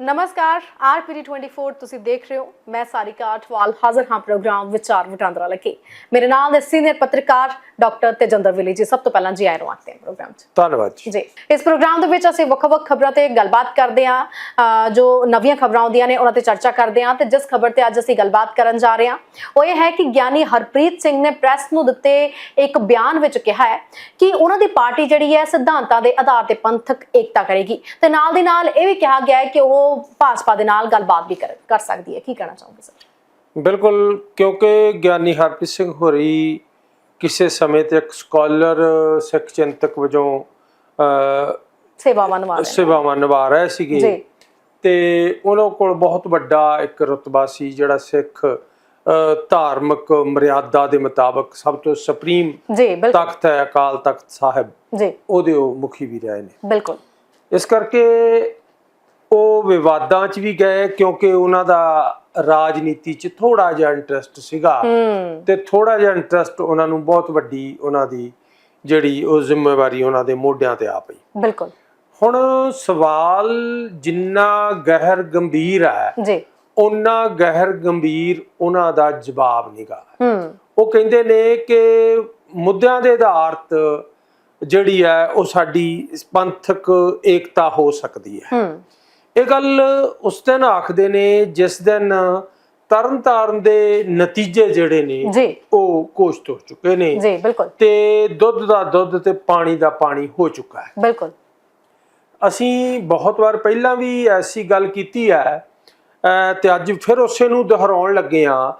ਨਮਸਕਾਰ ਆਰਪੀਡੀ 24 ਤੁਸੀਂ ਦੇਖ ਰਹੇ ਹੋ ਮੈਂ ਸਾਰਿਕਾ ਅਠਵਾਲ ਹਾਜ਼ਰ ਹਾਂ ਪ੍ਰੋਗਰਾਮ ਵਿਚਾਰ ਵਟਾਂਦਰਾ ਲੈ ਕੇ ਮੇਰੇ ਨਾਲ ਦੇ ਸੀਨੀਅਰ ਪੱਤਰਕਾਰ ਡਾਕਟਰ ਤੇਜਿੰਦਰ ਵਿਲੀ ਜੀ ਸਭ ਤੋਂ ਪਹਿਲਾਂ ਜੀ ਆਇਆਂ ਆਖਦੇ ਹਾਂ ਪ੍ਰੋਗਰਾਮ 'ਚ ਧੰਨਵਾਦ ਜੀ ਇਸ ਪ੍ਰੋਗਰਾਮ ਦੇ ਵਿੱਚ ਅਸੀਂ ਵੱਖ-ਵੱਖ ਖਬਰਾਂ ਤੇ ਗੱਲਬਾਤ ਕਰਦੇ ਹਾਂ ਜੋ ਨਵੀਆਂ ਖਬਰਾਂ ਆਉਂਦੀਆਂ ਨੇ ਉਹਨਾਂ ਤੇ ਚਰਚਾ ਕਰਦੇ ਹਾਂ ਤੇ ਜਿਸ ਖਬਰ ਤੇ ਅੱਜ ਅਸੀਂ ਗੱਲਬਾਤ ਕਰਨ ਜਾ ਰਹੇ ਹਾਂ ਉਹ ਇਹ ਹੈ ਕਿ ਗਿਆਨੀ ਹਰਪ੍ਰੀਤ ਸਿੰਘ ਨੇ ਪ੍ਰੈਸ ਨੂੰ ਦਿੱਤੇ ਇੱਕ ਬਿਆਨ ਵਿੱਚ ਕਿਹਾ ਹੈ ਕਿ ਉਹਨਾਂ ਦੀ ਪਾਰਟੀ ਜਿਹੜੀ ਹੈ ਸਿਧਾਂਤਾਂ ਦੇ ਆਧਾਰ ਤੇ ਪੰਥਕ ਏਕਤਾ ਕਰੇਗੀ ਤੇ ਨਾਲ ਦੀ ਨਾਲ ਇਹ ਵੀ ਕਿਹਾ ਗਿਆ ਹੈ ਕਿ ਉਹ ਭਾਜਪਾ ਦੇ ਨਾਲ ਗੱਲਬਾਤ ਵੀ ਕਰ ਸਕਦੀ ਹੈ। ਕੀ ਕਹਿਣਾ ਚਾਹੋਗੇ ਸਰ? ਬਿਲਕੁਲ ਕਿਉਂਕਿ ਗਿਆਨੀ ਹਰਪ੍ਰੀਤ ਸਿੰਘ ਹੋਰੀ ਕਿਸੇ ਸਮੇਂ ਤੇ ਇੱਕ ਸਕਾਲਰ ਸਿੱਖ ਚਿੰਤਕ ਵਜੋਂ ਸੇਵਾਵਾਂ ਨਿਭਾ ਰਹੇ। ਸੇਵਾਵਾਂ ਨਿਭਾ ਰਹੇ ਸੀਗੇ। ਜੀ। ਤੇ ਉਹਨਾਂ ਕੋਲ ਬਹੁਤ ਵੱਡਾ ਇੱਕ ਰਤਬਾ ਸੀ ਜਿਹੜਾ ਸਿੱਖ ਧਾਰਮਿਕ ਮਰਿਆਦਾ ਦੇ ਮੁਤਾਬਕ ਸਭ ਤੋਂ ਸੁਪਰੀਮ ਜੀ ਬਿਲਕੁਲ। ਤਖਤ ਹੈ ਅਕਾਲ ਤਖਤ ਸਾਹਿਬ। ਜੀ। ਉਹਦੇ ਉਹ ਮੁਖੀ ਵੀ ਰਹੇ ਨੇ। ਬਿਲਕੁਲ। ਇਸ ਕਰਕੇ ਉਹ ਵਿਵਾਦਾਂ 'ਚ ਵੀ ਗਏ ਕਿਉਂਕਿ ਉਹਨਾਂ ਦਾ ਰਾਜਨੀਤੀ 'ਚ ਥੋੜਾ ਜਿਹਾ ਇੰਟਰਸਟ ਸੀਗਾ। ਤੇ ਥੋੜਾ ਜਿਹਾ ਇੰਟਰਸਟ ਉਹਨਾਂ ਨੂੰ ਬਹੁਤ ਵੱਡੀ ਉਹਨਾਂ ਦੀ ਜਿਹੜੀ ਉਹ ਜ਼ਿੰਮੇਵਾਰੀ ਉਹਨਾਂ ਦੇ ਮੋਢਿਆਂ ਤੇ ਆ ਪਈ। ਬਿਲਕੁਲ। ਹੁਣ ਸਵਾਲ ਜਿੰਨਾ ਗਹਿਰ ਗੰਭੀਰ ਹੈ ਜੀ। ਉਹਨਾਂ ਗਹਿਰ ਗੰਭੀਰ ਉਹਨਾਂ ਦਾ ਜਵਾਬ ਨਿਗਾ ਹੂੰ। ਉਹ ਕਹਿੰਦੇ ਨੇ ਕਿ ਮੁੱਦਿਆਂ ਦੇ ਆਧਾਰਤ ਜਿਹੜੀ ਹੈ ਉਹ ਸਾਡੀ ਪੰਥਕ ਏਕਤਾ ਹੋ ਸਕਦੀ ਹੈ। ਹੂੰ। ਇਹ ਗੱਲ ਉਸ ਦਿਨ ਆਖਦੇ ਨੇ ਜਿਸ ਦਿਨ ਤਰਨਤਾਰਨ ਦੇ ਨਤੀਜੇ ਜਿਹੜੇ ਨੇ ਉਹ ਘੋਸ਼ਿਤ ਹੋ ਚੁੱਕੇ ਨੇ। ਜੀ ਬਿਲਕੁਲ। ਤੇ ਦੁੱਧ ਦਾ ਦੁੱਧ ਤੇ ਪਾਣੀ ਦਾ ਪਾਣੀ ਹੋ ਚੁੱਕਾ ਹੈ। ਬਿਲਕੁਲ। ਅਸੀਂ ਬਹੁਤ ਵਾਰ ਪਹਿਲਾਂ ਵੀ ਐਸੀ ਗੱਲ ਕੀਤੀ ਹੈ ਤੇ ਅੱਜ ਫਿਰ ਉਸੇ ਨੂੰ ਦੁਹਰਾਉਣ ਲੱਗੇ ਆ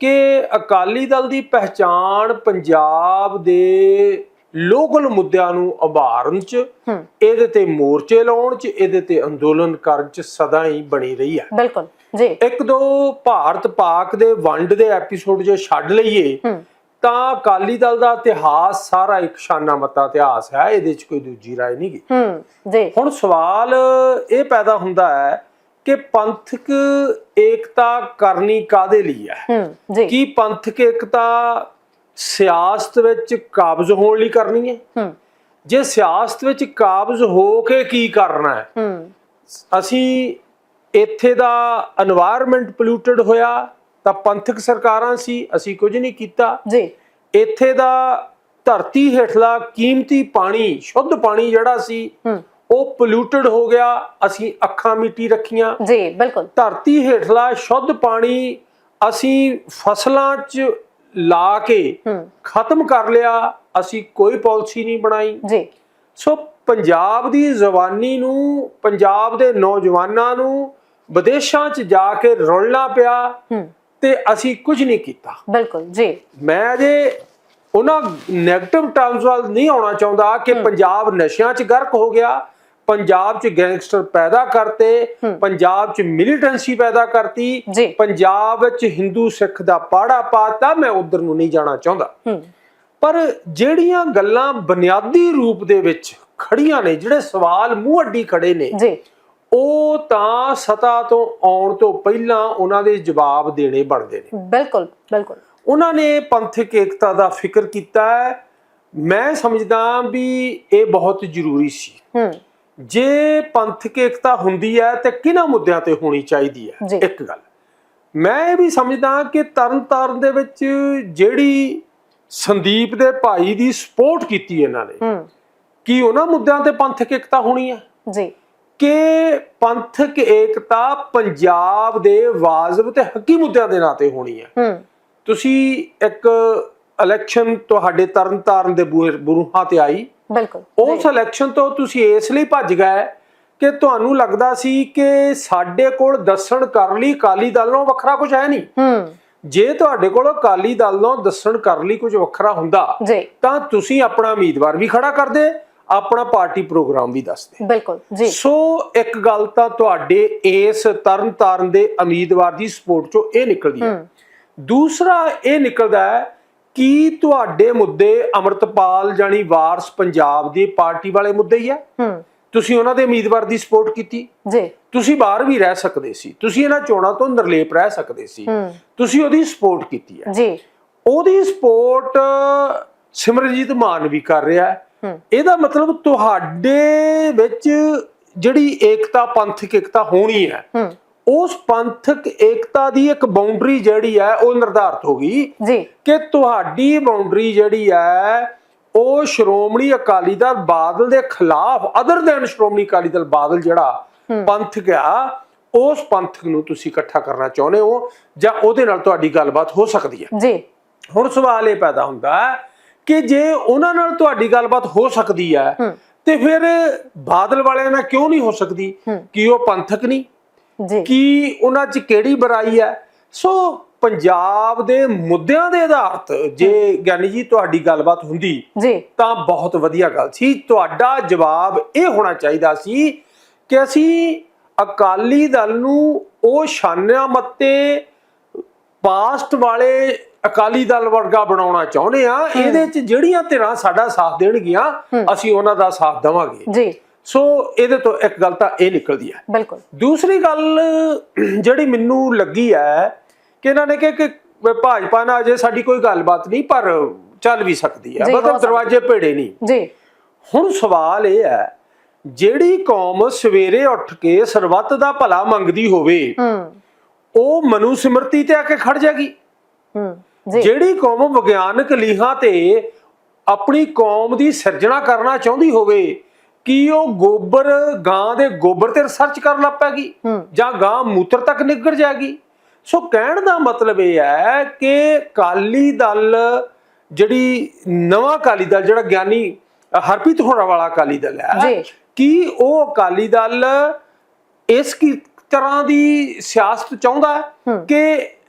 ਕਿ ਅਕਾਲੀ ਦਲ ਦੀ ਪਹਿਚਾਣ ਪੰਜਾਬ ਦੇ ਲੋਕਲ ਮੁੱਦਿਆਂ ਨੂੰ ਉਭਾਰਨ ਚ ਇਹਦੇ ਤੇ ਮੋਰਚੇ ਲਾਉਣ ਚ ਇਹਦੇ ਤੇ ਅੰਦੋਲਨ ਕਰਨ ਚ ਸਦਾ ਹੀ ਬਣੀ ਰਹੀ ਹੈ। ਬਿਲਕੁਲ ਜੀ। ਇੱਕ ਦੋ ਭਾਰਤ ਪਾਕ ਦੇ ਵੰਡ ਦੇ ਐਪੀਸੋਡ ਜੇ ਛੱਡ ਲਈਏ ਤਾਂ ਅਕਾਲੀ ਦਲ ਦਾ ਇਤਿਹਾਸ ਸਾਰਾ ਇੱਕ ਸ਼ਾਨਾ ਮੱਤਾ ਇਤਿਹਾਸ ਹੈ ਇਹਦੇ ਚ ਕੋਈ ਦੂਜੀ ਰਾਏ ਨਹੀਂ ਗੀ। ਹੂੰ ਜੀ। ਹੁਣ ਸਵਾਲ ਇਹ ਪੈਦਾ ਹੁੰਦਾ ਹੈ ਕਿ ਪੰਥਕ ਏਕਤਾ ਕਰਨੀ ਕਾਦੇ ਲਈ ਹੈ? ਕੀ ਪੰਥਕ ਏਕਤਾ ਸਿਆਸਤ ਵਿੱਚ ਕਾਬਜ਼ ਹੋਣ ਲਈ ਕਰਨੀ ਹੈ। ਜੇ ਸਿਆਸਤ ਵਿੱਚ ਕਾਬਜ਼ ਹੋ ਕੇ ਕੀ ਕਰਨਾ ਹੈ? ਅਸੀਂ ਇੱਥੇ ਦਾ এনवायरमेंट ਪੋਲੂਟਡ ਹੋਇਆ ਤਾਂ ਪੰਥਕ ਸਰਕਾਰਾਂ ਸੀ ਅਸੀਂ ਕੁਝ ਨਹੀਂ ਕੀਤਾ। ਜੀ। ਇੱਥੇ ਦਾ ਧਰਤੀ ਹੇਠਲਾ ਕੀਮਤੀ ਪਾਣੀ ਸ਼ੁੱਧ ਪਾਣੀ ਜਿਹੜਾ ਸੀ ਉਹ ਪੋਲੂਟਡ ਹੋ ਗਿਆ ਅਸੀਂ ਅੱਖਾਂ ਮੀਟੀ ਰੱਖੀਆਂ। ਜੀ ਬਿਲਕੁਲ। ਧਰਤੀ ਹੇਠਲਾ ਸ਼ੁੱਧ ਪਾਣੀ ਅਸੀਂ ਫਸਲਾਂ 'ਚ ਲਾ ਕੇ ਖਤਮ ਕਰ ਲਿਆ ਅਸੀਂ ਕੋਈ ਪਾਲਿਸੀ ਨਹੀਂ ਬਣਾਈ। ਜੀ। ਸੋ ਪੰਜਾਬ ਦੀ ਜ਼ਬਾਨੀ ਨੂੰ ਪੰਜਾਬ ਦੇ ਨੌਜਵਾਨਾਂ ਨੂੰ ਵਿਦੇਸ਼ਾਂ 'ਚ ਜਾ ਕੇ ਰੁਲਣਾ ਪਿਆ ਤੇ ਅਸੀਂ ਕੁਝ ਨਹੀਂ ਕੀਤਾ। ਬਿਲਕੁਲ ਜੀ। ਮੈਂ ਜੇ ਉਹਨਾਂ 네ਗੇਟਿਵ ਟਰਮਸ ਵੱਲ ਨਹੀਂ ਆਉਣਾ ਚਾਹੁੰਦਾ ਕਿ ਪੰਜਾਬ ਨਸ਼ਿਆਂ 'ਚ ਗਰਕ ਹੋ ਗਿਆ ਪੰਜਾਬ 'ਚ ਗੈਂਗਸਟਰ ਪੈਦਾ ਕਰਤੇ ਪੰਜਾਬ 'ਚ ਮਿਲੀਟੈਂਸੀ ਪੈਦਾ ਕਰਤੀ ਪੰਜਾਬ ਵਿੱਚ ਹਿੰਦੂ ਸਿੱਖ ਦਾ ਪਾੜਾ ਪਾਤਾ ਮੈਂ ਉਧਰ ਨੂੰ ਨਹੀਂ ਜਾਣਾ ਚਾਹੁੰਦਾ। ਪਰ ਜਿਹੜੀਆਂ ਗੱਲਾਂ ਬੁਨਿਆਦੀ ਰੂਪ ਦੇ ਵਿੱਚ ਖੜੀਆਂ ਨੇ ਜਿਹੜੇ ਸਵਾਲ ਮੂੰਹ ਅੱਡੀ ਖੜੇ ਨੇ ਜੀ। ਉਹ ਤਾਂ ਸਤਾ ਤੋਂ ਆਉਣ ਤੋਂ ਪਹਿਲਾਂ ਉਹਨਾਂ ਦੇ ਜਵਾਬ ਦੇਣੇ ਬਣਦੇ ਨੇ। ਬਿਲਕੁਲ ਬਿਲਕੁਲ। ਉਹਨਾਂ ਨੇ ਪੰਥਕ ਏਕਤਾ ਦਾ ਫਿਕਰ ਕੀਤਾ ਹੈ। ਮੈਂ ਸਮਝਦਾ ਵੀ ਇਹ ਬਹੁਤ ਜ਼ਰੂਰੀ ਸੀ। ਹੂੰ। ਜੇ ਪੰਥਕ ਏਕਤਾ ਹੁੰਦੀ ਹੈ ਤੇ ਕਿਹਨਾਂ ਮੁੱਦਿਆਂ ਤੇ ਹੋਣੀ ਚਾਹੀਦੀ ਹੈ। ਇੱਕ ਗੱਲ। ਮੈਂ ਇਹ ਵੀ ਸਮਝਦਾ ਕਿ ਤਰਨਤਾਰਨ ਦੇ ਵਿੱਚ ਜਿਹੜੀ ਸੰਦੀਪ ਦੇ ਭਾਈ ਦੀ ਸਪੋਰਟ ਕੀਤੀ ਇਹਨਾਂ ਨੇ ਕੀ ਉਹਨਾਂ ਮੁੱਦਿਆਂ ਤੇ ਪੰਥਕ ਏਕਤਾ ਹੋਣੀ ਹੈ? ਜੀ। ਕਿ ਪੰਥਕ ਏਕਤਾ ਪੰਜਾਬ ਦੇ ਵਾਜਬ ਤੇ ਹੱਕੀ ਮੁੱਦਿਆਂ ਦੇ ਨਾਂ ਤੇ ਹੋਣੀ ਹੈ? ਤੁਸੀਂ ਇੱਕ ਇਲੈਕਸ਼ਨ ਤੁਹਾਡੇ ਤਰਨਤਾਰਨ ਦੇ ਬੂਹੇ- ਬੂਹਾਂ ਤੇ ਆਈ ਬਿਲਕੁਲ ਉਸ ਇਲੈਕਸ਼ਨ ਤੋਂ ਤੁਸੀਂ ਇਸ ਲਈ ਭੱਜ ਗਏ ਕਿ ਤੁਹਾਨੂੰ ਲੱਗਦਾ ਸੀ ਕਿ ਸਾਡੇ ਕੋਲ ਦੱਸਣ ਕਰਨ ਲਈ ਅਕਾਲੀ ਦਲ ਨਾਲੋਂ ਵੱਖਰਾ ਕੁਝ ਹੈ ਨਹੀਂ। ਹੂੰ। ਜੇ ਤੁਹਾਡੇ ਕੋਲ ਅਕਾਲੀ ਦਲ ਨਾਲੋਂ ਦੱਸਣ ਕਰਨ ਲਈ ਕੁਝ ਵੱਖਰਾ ਹੁੰਦਾ ਤਾਂ ਤੁਸੀਂ ਆਪਣਾ ਉਮੀਦਵਾਰ ਵੀ ਖੜਾ ਕਰਦੇ ਆਪਣਾ ਪਾਰਟੀ ਪ੍ਰੋਗਰਾਮ ਵੀ ਦੱਸਦੇ ਬਿਲਕੁਲ ਜੀ। ਸੋ ਇੱਕ ਗੱਲ ਤਾਂ ਤੁਹਾਡੇ ਇਸ ਤਰਨਤਾਰਨ ਦੇ ਉਮੀਦਵਾਰ ਦੀ ਸਪੋਰਟ ਚੋਂ ਇਹ ਨਿਕਲਦੀ ਹੂੰ। ਦੂਸਰਾ ਇਹ ਨਿਕਲਦਾ ਹੈ ਕਿ ਤੁਹਾਡੇ ਮੁੱਦੇ ਅਮਰਤਪਾਲ ਜਾਨੀ ਵਾਰਸ ਪੰਜਾਬ ਦੀ ਪਾਰਟੀ ਵਾਲੇ ਮੁੱਦੇ ਹੀ ਆ? ਤੁਸੀਂ ਉਹਨਾਂ ਦੇ ਉਮੀਦਵਾਰ ਦੀ ਸਪੋਰਟ ਕੀਤੀ। ਜੀ। ਤੁਸੀਂ ਬਾਹਰ ਵੀ ਰਹਿ ਸਕਦੇ ਸੀ। ਤੁਸੀਂ ਇਹਨਾਂ ਚੋਣਾਂ ਤੋਂ ਨਿਰਲੇਪ ਰਹਿ ਸਕਦੇ ਸੀ। ਤੁਸੀਂ ਉਹਦੀ ਸਪੋਰਟ ਕੀਤੀ ਹੈ। ਜੀ। ਉਹਦੀ ਸਪੋਰਟ ਸਿਮਰਜੀਤ ਮਾਨ ਵੀ ਕਰ ਰਿਹਾ ਹੈ। ਇਹਦਾ ਮਤਲਬ ਤੁਹਾਡੇ ਵਿੱਚ ਜਿਹੜੀ ਏਕਤਾ ਪੰਥਕ ਏਕਤਾ ਹੋਣੀ ਹੂੰ। ਉਸ ਪੰਥਕ ਏਕਤਾ ਦੀ ਇੱਕ ਬਾਉਂਡਰੀ ਜਿਹੜੀ ਹੈ ਉਹ ਨਿਰਧਾਰਤ ਹੋ ਗਈ ਜੀ। ਕਿ ਤੁਹਾਡੀ ਬਾਉਂਡਰੀ ਜਿਹੜੀ ਹੈ ਉਹ ਸ਼੍ਰੋਮਣੀ ਅਕਾਲੀ ਦਲ ਬਾਦਲ ਦੇ ਖਿਲਾਫ ਅਦਰ ਦੈਨ ਸ਼੍ਰੋਮਣੀ ਅਕਾਲੀ ਦਲ ਬਾਦਲ ਜਿਹੜਾ ਪੰਥਕ ਆ ਉਸ ਪੰਥਕ ਨੂੰ ਤੁਸੀਂ ਇਕੱਠਾ ਕਰਨਾ ਚਾਹੁੰਦੇ ਹੋ ਜਾਂ ਉਹਦੇ ਨਾਲ ਤੁਹਾਡੀ ਗੱਲਬਾਤ ਹੋ ਸਕਦੀ ਹੈ। ਜੀ। ਹੁਣ ਸਵਾਲ ਇਹ ਪੈਦਾ ਹੁੰਦਾ ਕਿ ਜੇ ਉਹਨਾਂ ਨਾਲ ਤੁਹਾਡੀ ਗੱਲਬਾਤ ਹੋ ਸਕਦੀ ਹੈ ਤੇ ਫਿਰ ਬਾਦਲ ਵਾਲਿਆਂ ਨਾਲ ਕਿਉਂ ਨਹੀਂ ਹੋ ਸਕਦੀ ਕੀ ਉਹ ਪੰਥਕ ਨਹੀਂ? ਕੀ ਉਹਨਾਂ 'ਚ ਕਿਹੜੀ ਬੁਰਾਈ ਹੈ? ਸੋ ਪੰਜਾਬ ਦੇ ਮੁੱਦਿਆਂ ਦੇ ਆਧਾਰਤ ਜੇ ਗਿਆਨੀ ਜੀ ਤੁਹਾਡੀ ਗੱਲਬਾਤ ਹੁੰਦੀ ਜੀ। ਤਾਂ ਬਹੁਤ ਵਧੀਆ ਗੱਲ ਸੀ। ਤੁਹਾਡਾ ਜਵਾਬ ਇਹ ਹੋਣਾ ਚਾਹੀਦਾ ਸੀ ਕਿ ਅਸੀਂ ਅਕਾਲੀ ਦਲ ਨੂੰ ਉਹ ਸ਼ਾਨਿਆਂ ਮੱਤੇ ਪਾਸਟ ਵਾਲੇ ਅਕਾਲੀ ਦਲ ਵਰਗਾ ਬਣਾਉਣਾ ਚਾਹੁੰਦੇ ਆ ਇਹਦੇ 'ਚ ਜਿਹੜੀਆਂ ਧਿਰਾਂ ਸਾਡਾ ਸਾਥ ਦੇਣਗੀਆਂ ਅਸੀਂ ਉਹਨਾਂ ਦਾ ਸਾਥ ਦੇਵਾਂਗੇ। ਜੀ। ਸੋ ਇਹਦੇ ਤੋਂ ਇੱਕ ਗੱਲ ਤਾਂ ਇਹ ਨਿਕਲਦੀ ਹੈ। ਬਿਲਕੁਲ। ਦੂਸਰੀ ਗੱਲ ਜਿਹੜੀ ਮੈਨੂੰ ਲੱਗੀ ਹੈ ਕਿ ਇਹਨਾਂ ਨੇ ਕਿਹਾ ਕਿ ਭਾਜਪਾ ਨਾਲ ਅਜੇ ਸਾਡੀ ਕੋਈ ਗੱਲਬਾਤ ਨਹੀਂ ਪਰ ਚੱਲ ਵੀ ਸਕਦੀ ਹੈ। ਜੀ, ਹੋ ਮਤਲਬ ਸਕਦੀ ਦਰਵਾਜ਼ੇ ਭੇੜੇ ਨਹੀਂ। ਜੀ। ਹੁਣ ਸਵਾਲ ਇਹ ਹੈ ਜਿਹੜੀ ਕੌਮ ਸਵੇਰੇ ਉੱਠ ਕੇ ਸਰਬੱਤ ਦਾ ਭਲਾ ਮੰਗਦੀ ਹੋਵੇ ਹੂੰ। ਉਹ ਮਨੂ ਸਿਮਰਤੀ ਤੇ ਆ ਕੇ ਖੜ ਜਾਏਗੀ। ਹੂੰ ਜੀ। ਜਿਹੜੀ ਕੌਮ ਵਿਗਿਆਨਕ ਲੀਹਾਂ ਤੇ ਆਪਣੀ ਕੌਮ ਦੀ ਸਿਰਜਣਾ ਕਰਨਾ ਚਾਹੁੰਦੀ ਹੋਵੇ ਕੀ ਉਹ ਗੋਬਰ ਗਾਂ ਦੇ ਗੋਬਰ ਤੇ ਰਿਸਰਚ ਕਰਨ ਲੱਗ ਪੈਗੀ ਹੂੰ। ਜਾਂ ਗਾਂ ਮੂਤਰ ਤੱਕ ਨਿੱਗਰ ਜਾਏਗੀ ਸੋ ਕਹਿਣ ਦਾ ਮਤਲਬ ਇਹ ਹੈ ਕਿ ਕਾਲੀ ਦਲ ਜਿਹੜੀ ਨਵਾਂ ਕਾਲੀ ਦਲ ਜਿਹੜਾ ਗਿਆਨੀ ਹਰਪ੍ਰੀਤ ਹੋਣਾ ਵਾਲਾ ਕਾਲੀ ਦਲ ਹੈ। ਕੀ ਉਹ ਅਕਾਲੀ ਦਲ ਇਸ ਕੀ ਤਰ੍ਹਾਂ ਦੀ ਸਿਆਸਤ ਚਾਹੁੰਦਾ ਕਿ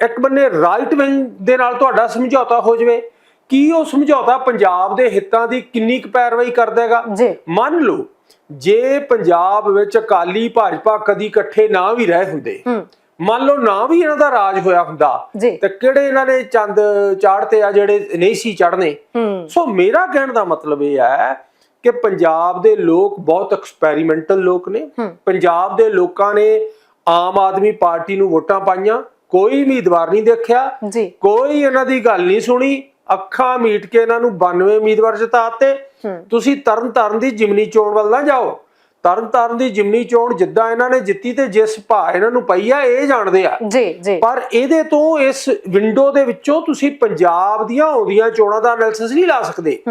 ਇੱਕ ਬੰਨੇ ਰਾਈਟ ਵਿੰਗ ਦੇ ਨਾਲ ਤੁਹਾਡਾ ਸਮਝੌਤਾ ਹੋ ਜਾਵੇ ਕੀ ਉਹ ਸਮਝੌਤਾ ਪੰਜਾਬ ਦੇ ਹਿੱਤਾਂ ਦੀ ਕਿੰਨੀ ਕੁ ਪੈਰਵਾਈ ਕਰ ਦੇਗਾ ਜੀ। ਮੰਨ ਲਓ ਜੇ ਪੰਜਾਬ ਵਿੱਚ ਅਕਾਲੀ ਭਾਜਪਾ ਕਦੀ ਇਕੱਠੇ ਨਾ ਵੀ ਰਹੇ ਹੁੰਦੇ ਮੰਨ ਲਓ ਨਾ ਵੀ ਇਹਨਾਂ ਦਾ ਰਾਜ ਹੋਇਆ ਹੁੰਦਾ ਤੇ ਕਿਹੜੇ ਇਹਨਾਂ ਨੇ ਚੰਦ ਚਾੜਤੇ ਆ ਜਿਹੜੇ ਨਹੀਂ ਸੀ ਚੜਨੇ ਸੋ ਮੇਰਾ ਕਹਿਣ ਦਾ ਮਤਲਬ ਇਹ ਹੈ ਕਿ ਪੰਜਾਬ ਦੇ ਲੋਕ ਬਹੁਤ ਐਕਸਪੈਰੀਮੈਂਟਲ ਲੋਕ ਨੇ। ਪੰਜਾਬ ਦੇ ਲੋਕਾਂ ਨੇ ਆਮ ਆਦਮੀ ਪਾਰਟੀ ਨੂੰ ਵੋਟਾਂ ਪਾਈਆਂ ਕੋਈ ਉਮੀਦਵਾਰ ਨਹੀਂ ਦੇਖਿਆ ਕੋਈ ਇਹਨਾਂ ਦੀ ਗੱਲ ਨਹੀਂ ਸੁਣੀ ਅੱਖਾਂ ਮੀਟ ਕੇ ਇਹਨਾਂ ਨੂੰ 92 ਉਮੀਦਵਾਰ ਜਿਤਾਤੇ। ਤੁਸੀਂ ਤਰਨ ਤਾਰਨ ਦੀ ਜਿਮਨੀ ਚੋਣ ਵੱਲ ਨਾ ਜਾਓ। ਤਰਨ ਤਾਰਨ ਦੀ ਜਿਮਨੀ ਚੋਣ ਜਿੱਦਾਂ ਇਹਨਾਂ ਨੇ ਜਿੱਤੀ ਤੇ ਜਿਸ ਭਾ ਇਹਨਾਂ ਨੂੰ ਪਈ ਆ ਇਹ ਜਾਣਦੇ ਆ। ਜੀ ਜੀ। ਪਰ ਇਹਦੇ ਤੋਂ ਇਸ ਵਿੰਡੋ ਦੇ ਵਿੱਚੋਂ ਤੁਸੀਂ ਪੰਜਾਬ ਦੀਆਂ ਆਉਂਦੀਆਂ ਚੋਣਾਂ ਦਾ ਐਨਾਲਿਸਿਸ ਨਹੀਂ ਲਾ ਸਕਦੇ।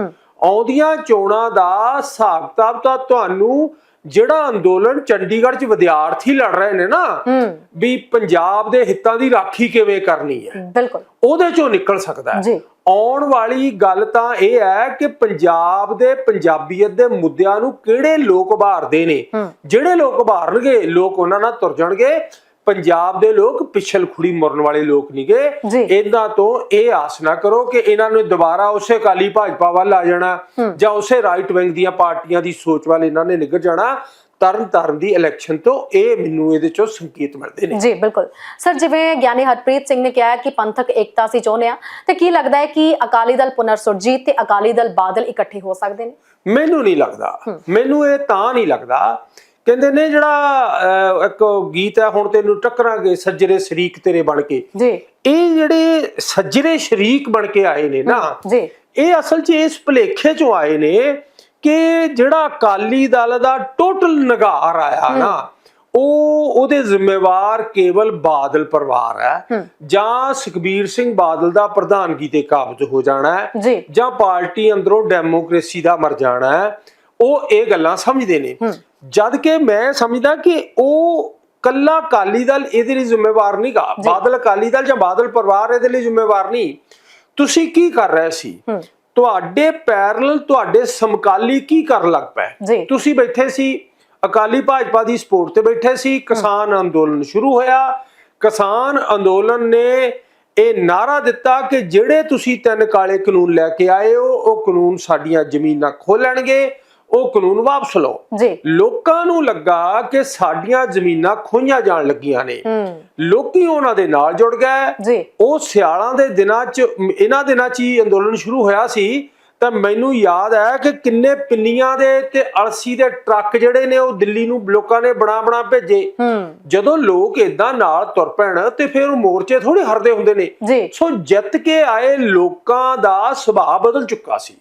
ਆਉਂਦੀਆਂ ਚੋਣਾਂ ਦਾ ਹਿਸਾਬ ਕਿਤਾਬ ਤਾਂ ਤੁਹਾਨੂੰ ਜਿਹੜਾ ਅੰਦੋਲਨ ਚੰਡੀਗੜ੍ਹ 'ਚ ਵਿਦਿਆਰਥੀ ਲੜ ਰਹੇ ਨੇ ਨਾ ਵੀ ਪੰਜਾਬ ਦੇ ਹਿੱਤਾਂ ਦੀ ਰਾਖੀ ਕਿਵੇਂ ਕਰਨੀ ਹੈ? ਬਿਲਕੁਲ। ਉਹਦੇ ਚੋਂ ਨਿਕਲ ਸਕਦਾ ਹੈ। ਆਉਣ ਵਾਲੀ ਗੱਲ ਤਾਂ ਇਹ ਹੈ ਕਿ ਪੰਜਾਬ ਦੇ ਪੰਜਾਬੀਅਤ ਦੇ ਮੁੱਦਿਆਂ ਨੂੰ ਕਿਹੜੇ ਲੋਕ ਉਭਾਰਦੇ ਨੇ? ਜਿਹੜੇ ਲੋਕ ਉਭਾਰਨਗੇ ਲੋਕ ਉਹਨਾਂ ਨਾਲ ਤੁਰ ਜਾਣਗੇ। ਪੰਜਾਬ ਦੇ ਲੋਕ ਪਿਛਲ ਖੁੜੀ ਮਰਨ ਵਾਲੇ ਲੋਕ। ਨਹੀਂਗੇ। ਇਹਨਾਂ ਤੋਂ ਇਹ ਆਸ ਨਾ ਕਰੋ ਕਿ ਇਹਨਾਂ ਨੂੰ ਦੁਬਾਰਾ ਉਸੇ ਕਾਲੀ ਭਾਜਪਾ ਵੱਲ ਆ ਜਾਣਾ ਜਾਂ ਉਸੇ ਰਾਈਟ ਵਿੰਗ ਦੀਆਂ ਪਾਰਟੀਆਂ ਦੀ ਸੋਚ ਵੱਲ ਇਹਨਾਂ ਨੇ ਨਿਗਰ ਜਾਣਾ। ਤਰਨ ਤਾਰਨ ਦੀ ਇਲੈਕਸ਼ਨ ਤੋਂ ਇਹ ਮੈਨੂੰ ਇਹਦੇ ਚੋਂ ਸੰਕੇਤ ਮਿਲਦੇ ਨੇ। ਜੀ ਬਿਲਕੁਲ। ਸਰ ਜਿਵੇਂ ਗਿਆਨੀ ਹਰਪ੍ਰੀਤ ਸਿੰਘ ਨੇ ਕਿਹਾ ਕਿ ਪੰਥਕ ਏਕਤਾ ਸੀ ਚਾਹੁੰਦੇ ਆ ਤੇ ਕੀ ਲੱਗਦਾ ਹੈ ਕਿ ਅਕਾਲੀ ਦਲ ਪੁਨਰ ਸੁਰਜੀਤ ਤੇ ਅਕਾਲੀ ਦਲ ਬਾਦਲ ਇਕੱਠੇ ਹੋ ਸਕਦੇ ਨੇ? ਮੈਨੂੰ ਨਹੀਂ ਲੱਗਦਾ। ਮੈਨੂੰ ਇਹ ਤਾਂ ਨਹੀਂ ਲੱਗਦਾ। ਕਹਿੰਦੇ ਨੇ ਜਿਹੜਾ ਇੱਕ ਗੀਤ ਹੈ ਹੁਣ ਤੈਨੂੰ ਟੱਕਰਾਂਗੇ ਸੱਜਰੇ ਸ਼ਰੀਕ ਤੇਰੇ ਬਣ ਕੇ। ਜੀ। ਇਹ ਜਿਹੜੇ ਸੱਜਰੇ ਸ਼ਰੀਕ ਬਣ ਕੇ ਆਏ ਨੇ ਨਾ ਜੀ। ਇਹ ਅਸਲ 'ਚ ਇਸ ਭਲੇਖੇ 'ਚੋਂ ਆਏ ਨੇ ਕਿ ਜਿਹੜਾ ਅਕਾਲੀ ਦਲ ਦਾ ਟੋਟਲ ਨਗਾਰ ਆਇਆ ਨਾ ਉਹ ਉਹਦੇ ਜ਼ਿੰਮੇਵਾਰ ਕੇਵਲ ਬਾਦਲ ਪਰਿਵਾਰ ਹੈ। ਜਾਂ ਸੁਖਬੀਰ ਸਿੰਘ ਬਾਦਲ ਦਾ ਪ੍ਰਧਾਨਗੀ ਤੇ ਕਾਬਜ਼ ਹੋ ਜਾਣਾ ਹੈ। ਜੀ। ਪਾਰਟੀ ਅੰਦਰੋਂ ਡੈਮੋਕ੍ਰੇਸੀ ਦਾ ਮਰ ਜਾਣਾ ਹੈ। ਉਹ ਇਹ ਗੱਲਾਂ ਸਮਝਦੇ ਨੇ। ਜਦ ਕਿ ਮੈਂ ਸਮਝਦਾ ਕਿ ਉਹ ਕੱਲਾ ਅਕਾਲੀ ਦਲ ਇਹਦੇ ਲਈ ਜ਼ਿੰਮੇਵਾਰ ਨਹੀਂਗਾ ਬਾਦਲ ਅਕਾਲੀ ਦਲ ਜਾਂ ਬਾਦਲ ਪਰਿਵਾਰ ਇਹਦੇ ਲਈ ਜ਼ਿੰਮੇਵਾਰ ਨਹੀਂ। ਤੁਸੀਂ ਕੀ ਕਰ ਰਹੇ ਸੀ? ਤੁਹਾਡੇ ਪੈਰਲਲ ਤੁਹਾਡੇ ਸਮਕਾਲੀ ਕੀ ਕਰਨ ਲੱਗ ਪਏ? ਤੁਸੀਂ ਬੈਠੇ ਸੀ ਅਕਾਲੀ ਭਾਜਪਾ ਦੀ ਸਪੋਰਟ ਤੇ ਬੈਠੇ ਸੀ ਕਿਸਾਨ ਅੰਦੋਲਨ ਸ਼ੁਰੂ ਹੋਇਆ। ਕਿਸਾਨ ਅੰਦੋਲਨ ਨੇ ਇਹ ਨਾਰਾ ਦਿੱਤਾ ਕਿ ਜਿਹੜੇ ਤੁਸੀਂ ਤਿੰਨ ਕਾਲੇ ਕਾਨੂੰਨ ਲੈ ਕੇ ਆਏ ਹੋ ਉਹ ਕਾਨੂੰਨ ਸਾਡੀਆਂ ਜ਼ਮੀਨਾਂ ਖੋਲਣਗੇ ਉਹ ਕਾਨੂੰਨ ਵਾਪਸ ਲਓ। ਜੀ। ਲੋਕਾਂ ਨੂੰ ਲੱਗਾ ਕਿ ਸਾਡੀਆਂ ਜ਼ਮੀਨਾਂ ਖੋਈਆਂ ਜਾਣ ਲੱਗੀਆਂ ਨੇ। ਲੋਕੀ ਉਹਨਾਂ ਦੇ ਨਾਲ ਜੁੜ ਗਏ। ਜੀ। ਉਹ ਸਿਆਲਾਂ ਦੇ ਦਿਨਾਂ 'ਚ ਇਹਨਾਂ ਦਿਨਾਂ 'ਚ ਹੀ ਅੰਦੋਲਨ ਸ਼ੁਰੂ ਹੋਇਆ ਸੀ। ਤਾਂ ਮੈਨੂੰ ਯਾਦ ਹੈ ਕਿ ਕਿੰਨੇ ਪਿੰਨੀਆਂ ਦੇ ਤੇ ਅਲਸੀ ਦੇ ਟਰੱਕ ਜਿਹੜੇ ਨੇ ਉਹ ਦਿੱਲੀ ਨੂੰ ਲੋਕਾਂ ਨੇ ਬਣਾ ਬਣਾ ਭੇਜੇ। ਜਦੋਂ ਲੋਕ ਇਦਾਂ ਨਾਲ ਤੁਰ ਪੈਣ ਤੇ ਫਿਰ ਉਹ ਮੋਰਚੇ ਥੋੜੇ ਹਰਦੇ ਹੁੰਦੇ ਨੇ। ਸੋ ਜਿੱਤ ਕੇ ਆਏ ਲੋਕਾਂ ਦਾ ਸੁਭਾਅ ਬਦਲ ਚੁੱਕਾ ਸੀ।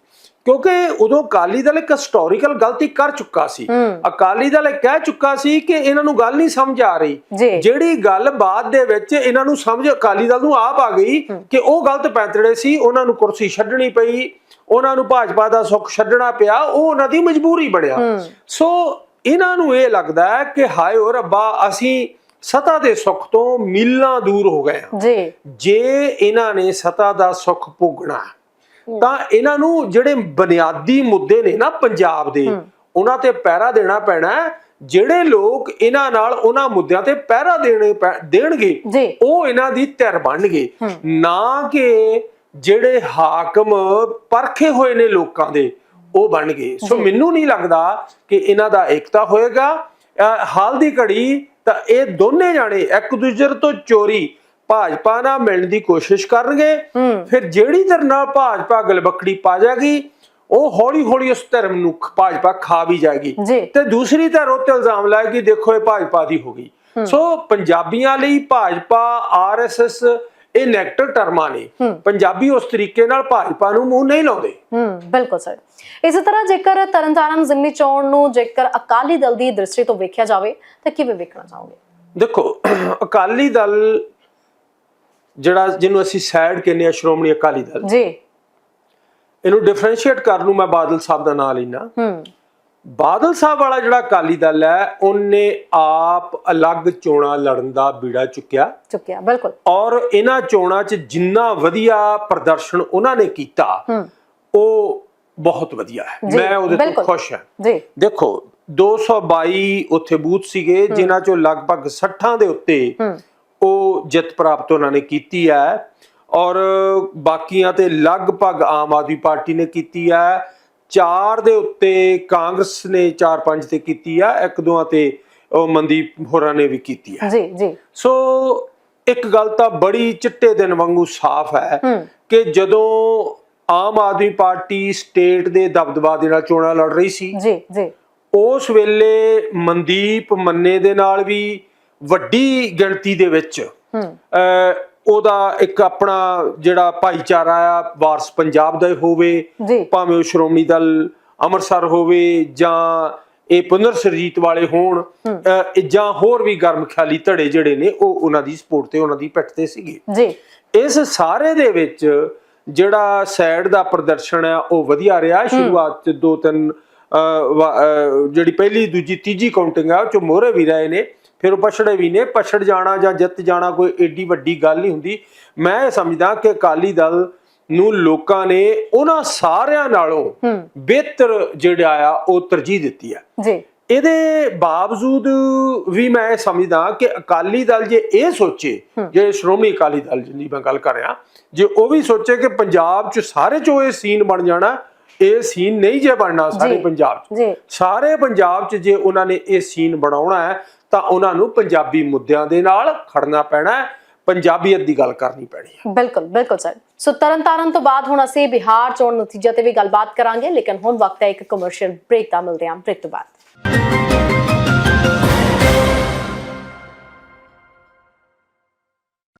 ਕਿਉਂਕਿ ਉਦੋਂ ਅਕਾਲੀ ਦਲ ਇੱਕ ਹਿਸਟੋਰੀਕਲ ਗਲਤੀ ਕਰ ਚੁੱਕਾ ਸੀ। ਅਕਾਲੀ ਦਲ ਇਹ ਕਹਿ ਚੁੱਕਾ ਸੀ ਕਿ ਇਹਨਾਂ ਨੂੰ ਗੱਲ ਨਹੀਂ ਸਮਝ ਆ ਰਹੀ। ਜਿਹੜੀ ਗੱਲ ਬਾਅਦ ਦੇ ਵਿੱਚ ਇਹਨਾਂ ਨੂੰ ਸਮਝ ਅਕਾਲੀ ਦਲ ਨੂੰ ਆਪ ਆ ਗਈ ਕਿ ਉਹ ਗਲਤ ਪੈਂਤੜੇ ਸੀ ਉਹਨਾਂ ਨੂੰ ਕੁਰਸੀ ਛੱਡਣੀ ਪਈ ਉਹਨਾਂ ਨੂੰ ਭਾਜਪਾ ਦਾ ਸੁੱਖ ਛੱਡਣਾ ਪਿਆ ਉਹ ਉਹਨਾਂ ਦੀ ਮਜਬੂਰੀ ਬਣਿਆ। ਸੋ ਇਹਨਾਂ ਨੂੰ ਇਹ ਲੱਗਦਾ ਹੈ ਕਿ ਹਾਏ ਓ ਰੱਬਾ ਅਸੀਂ ਸਤਾ ਦੇ ਸੁੱਖ ਤੋਂ ਮੀਲਾਂ ਦੂਰ ਹੋ ਗਏ ਹਾਂ। ਜੀ। ਜੇ ਇਹਨਾਂ ਨੇ ਸਤਾ ਦਾ ਸੁੱਖ ਭੋਗਣਾ ਤਾਂ ਇਹਨਾਂ ਨੂੰ ਜਿਹੜੇ ਬੁਨਿਆਦੀ ਮੁੱਦੇ ਨੇ ਨਾ ਪੰਜਾਬ ਦੇ ਉਹਨਾਂ ਤੇ ਪਹਿਰਾ ਦੇਣਾ ਪੈਣਾ। ਜਿਹੜੇ ਲੋਕ ਇਹਨਾਂ ਨਾਲ ਉਹਨਾਂ ਮੁੱਦਿਆਂ ਤੇ ਪਹਿਰਾ ਦੇਣੇ ਦੇਣਗੇ ਉਹ ਇਹਨਾਂ ਦੀ ਧਿਰ ਬਣਨਗੇ। ਨਾ ਕਿ ਜਿਹੜੇ ਹਾਕਮ ਪਰਖੇ ਹੋਏ ਨੇ ਲੋਕਾਂ ਦੇ ਉਹ ਬਣਨਗੇ। ਸੋ ਮੈਨੂੰ ਨਹੀਂ ਲੱਗਦਾ ਕਿ ਇਹਨਾਂ ਦਾ ਏਕਤਾ ਹੋਏਗਾ। ਹਾਲ ਦੀ ਘੜੀ ਤਾਂ ਇਹ ਦੋਨੇ ਜਾਣੇ ਇੱਕ ਦੂਜੇ ਤੋਂ ਚੋਰੀ ਭਾਜਪਾ ਨਾਲ ਮਿਲਣ ਦੀ ਕੋਸ਼ਿਸ਼ ਕਰਨਗੇ ਫਿਰ ਜਿਹੜੀ ਧਿਰ ਨਾਲ ਭਾਜਪਾ ਗਲਬਕੜੀ ਪਾ ਜਾਏਗੀ ਉਹ ਹੌਲੀ ਹੌਲੀ ਉਸ ਧਰਮ ਨੂੰ ਭਾਜਪਾ ਖਾ ਵੀ ਜਾਏਗੀ। ਤੇ ਦੂਸਰੀ ਧਿਰ ਉਹ ਤੇ ਇਲਜ਼ਾਮ ਲਾਏਗੀ ਦੇਖੋ ਇਹ ਭਾਜਪਾ ਦੀ ਹੋ ਗਈ। ਸੋ ਪੰਜਾਬੀਆਂ ਲਈ ਭਾਜਪਾ ਆਰਐਸਐਸ ਇਹ ਨੈਗੇਟਿਵ ਟਰਮਾਂ ਨੇ। ਪੰਜਾਬੀ ਉਸ ਤਰੀਕੇ ਨਾਲ ਭਾਜਪਾ ਨੂੰ ਮੂੰਹ ਨਹੀਂ ਲਾਉਂਦੇ। ਹੂੰ ਬਿਲਕੁਲ ਸਰ। ਇਸੇ ਤਰ੍ਹਾਂ ਜੇਕਰ ਤਰਨਤਾਰਨ ਜ਼ਿਮਨੀ ਚੋਣ ਨੂੰ ਜੇਕਰ ਅਕਾਲੀ ਦਲ ਦੀ ਦ੍ਰਿਸ਼ਟੀ ਤੋਂ ਵੇਖਿਆ ਜਾਵੇ ਤਾਂ ਕਿਵੇਂ ਵੇਖਣਾ ਚਾਹੋਗੇ? ਦੇਖੋ ਅਕਾਲੀ ਦਲ ਜਿਹੜਾ ਜਿਹਨੂੰ ਅਸੀਂ ਸੈਡ ਕਹਿੰਦੇ ਆ ਸ਼੍ਰੋਮਣੀ ਅਕਾਲੀ ਦਲ। ਜੀ। ਇਹਨੂੰ ਡਿਫਰੈਂਸ਼ੀਏਟ ਕਰਨ ਨੂੰ ਮੈਂ ਬਾਦਲ ਸਾਹਿਬ ਦਾ ਨਾਮ ਲੈਣਾ ਹੂੰ। ਬਾਦਲ ਸਾਹਿਬ ਵਾਲਾ ਜਿਹੜਾ ਅਕਾਲੀ ਦਲ ਹੈ ਉਹਨੇ ਆਪ ਅਲੱਗ ਚੋਣਾਂ ਲੜਨ ਦਾ ਬੀੜਾ ਚੁੱਕਿਆ। ਚੁੱਕਿਆ ਬਿਲਕੁਲ। ਔਰ ਇਹਨਾਂ ਚੋਣਾਂ 'ਚ ਜਿੰਨਾ ਵਧੀਆ ਪ੍ਰਦਰਸ਼ਨ ਉਹਨਾਂ ਨੇ ਕੀਤਾ ਉਹ ਬਹੁਤ ਵਧੀਆ ਹੈ। ਮੈਂ ਉਹਦੇ ਤੋਂ। ਖੁਸ਼ ਹਾਂ। ਜੀ। ਦੇਖੋ 222 ਉੱਥੇ ਬੂਥ ਸੀਗੇ ਜਿਨ੍ਹਾਂ ਚੋਂ ਲਗਭਗ 60 ਦੇ ਉੱਤੇ ਉਹ ਜਿੱਤ ਪ੍ਰਾਪਤ ਉਹਨਾਂ ਨੇ ਕੀਤੀ ਹੈ ਔਰ ਬਾਕੀਆਂ ਤੇ ਲਗਭਗ ਆਮ ਆਦਮੀ ਪਾਰਟੀ ਨੇ ਕੀਤੀ ਹੈ। ਚਾਰ ਦੇ ਉੱਤੇ ਕਾਂਗਰਸ ਨੇ 4-5 ਤੇ ਕੀਤੀ ਹੈ ਇੱਕ ਦੋਆਂ ਤੇ ਉਹ ਮਨਦੀਪ ਹੋਰਾਂ ਨੇ ਵੀ ਕੀਤੀ ਹੈ। ਜੀ ਜੀ। ਸੋ ਇੱਕ ਗੱਲ ਤਾਂ ਬੜੀ ਚਿੱਟੇ ਦਿਨ ਵਾਂਗੂ ਸਾਫ਼ ਹੈ ਹੂੰ। ਕਿ ਜਦੋਂ ਆਮ ਆਦਮੀ ਪਾਰਟੀ ਸਟੇਟ ਦੇ ਦਬਦਬਾ ਦੇ ਨਾਲ ਚੋਣਾਂ ਲੜ ਰਹੀ ਸੀ ਜੀ ਜੀ। ਉਸ ਵੇਲੇ ਮਨਦੀਪ ਮੰਨੇ ਦੇ ਨਾਲ ਵੀ ਵੱਡੀ ਗਿਣਤੀ ਦੇ ਵਿੱਚ ਉਹਦਾ ਇੱਕ ਆਪਣਾ ਜਿਹੜਾ ਭਾਈਚਾਰਾ ਆ ਵਾਰਸ ਪੰਜਾਬ ਦਾ ਹੋਵੇ ਭਾਵੇਂ ਉਹ ਸ਼੍ਰੋਮਣੀ ਦਲ ਅੰਮ੍ਰਿਤਸਰ ਹੋਵੇ ਜਾਂ ਇਹ ਪੁਨਰ ਸਰਜੀਤ ਵਾਲੇ ਹੋਣ ਜਾਂ ਹੋਰ ਵੀ ਗਰਮ ਖਿਆਲੀ ਧੜੇ ਜਿਹੜੇ ਨੇ ਉਹ ਉਹਨਾਂ ਦੀ ਸਪੋਰਟ ਤੇ ਉਹਨਾਂ ਦੀ ਪਿੱਠ ਤੇ ਸੀਗੇ। ਜੀ। ਇਸ ਸਾਰੇ ਦੇ ਵਿੱਚ ਜਿਹੜਾ ਸੈਡ ਦਾ ਪ੍ਰਦਰਸ਼ਨ ਹੈ ਉਹ ਵਧੀਆ ਰਿਹਾ ਸ਼ੁਰੂਆਤ ਚ ਦੋ ਤਿੰਨ ਜਿਹੜੀ ਪਹਿਲੀ ਦੂਜੀ ਤੀਜੀ ਕਾਊਂਟਿੰਗ ਆ ਉਹ ਚ ਮੋਹਰੇ ਵੀ ਰਹੇ ਨੇ ਫਿਰ ਉਹ ਪਛੜੇ ਵੀ ਨੇ ਪਛੜ ਜਾਣਾ ਜਾਂ ਜਿੱਤ ਜਾਣਾ ਕੋਈ ਏਡੀ ਵੱਡੀ ਗੱਲ ਨਹੀਂ ਹੁੰਦੀ। ਮੈਂ ਇਹ ਸਮਝਦਾ ਕਿ ਅਕਾਲੀ ਦਲ ਨੂੰ ਲੋਕਾਂ ਨੇ ਉਹਨਾਂ ਸਾਰਿਆਂ ਨਾਲੋਂ ਬਿਹਤਰ ਜਿਹੜਾ ਆ ਉਹ ਤਰਜੀਹ ਦਿੱਤੀ ਹੈ ਜੀ। ਇਹਦੇ ਬਾਵਜੂਦ ਵੀ ਮੈਂ ਸਮਝਦਾ ਕਿ ਅਕਾਲੀ ਦਲ ਜੇ ਇਹ ਸੋਚੇ ਜੇ ਸ਼੍ਰੋਮਣੀ ਅਕਾਲੀ ਦਲ ਜਿੰਨੀ ਮੈਂ ਗੱਲ ਕਰ ਰਿਹਾ ਜੇ ਉਹ ਵੀ ਸੋਚੇ ਕਿ ਪੰਜਾਬ 'ਚ ਸਾਰੇ 'ਚੋਂ ਇਹ ਸੀਨ ਬਣ ਜਾਣਾ ਇਹ ਸੀਨ ਨਹੀਂ ਜੇ ਬਣਨਾ ਸਾਰੇ। ਪੰਜਾਬ 'ਚ। ਸਾਰੇ ਪੰਜਾਬ 'ਚ ਜੇ ਉਹਨਾਂ ਨੇ ਇਹ ਸੀਨ ਬਣਾਉਣਾ ਹੈ ਤਾਂ ਉਹਨਾਂ ਨੂੰ ਪੰਜਾਬੀ ਮੁੱਦਿਆਂ ਦੇ ਨਾਲ ਖੜਨਾ ਪੈਣਾ ਹੈ ਪੰਜਾਬੀਅਤ ਦੀ ਗੱਲ ਕਰਨੀ ਪੈਣੀ ਹੈ। ਬਿਲਕੁਲ ਬਿਲਕੁਲ ਸਰ। ਸੋ ਤਰਨਤਾਰਨ ਤੋਂ ਬਾਅਦ ਹੁਣ ਅਸੀਂ ਬਿਹਾਰ ਚੋਣ ਨਤੀਜੇ ਤੇ ਵੀ ਗੱਲਬਾਤ ਕਰਾਂਗੇ ਲੇਕਿਨ ਹੁਣ ਵਕਤ ਹੈ ਇੱਕ ਕਮਰਸ਼ੀਅਲ ਬ੍ਰੇਕ ਦਾ ਮਿਲਦੇ ਹਾਂ ਬ੍ਰੇਕ ਤੋਂ ਬਾਅਦ।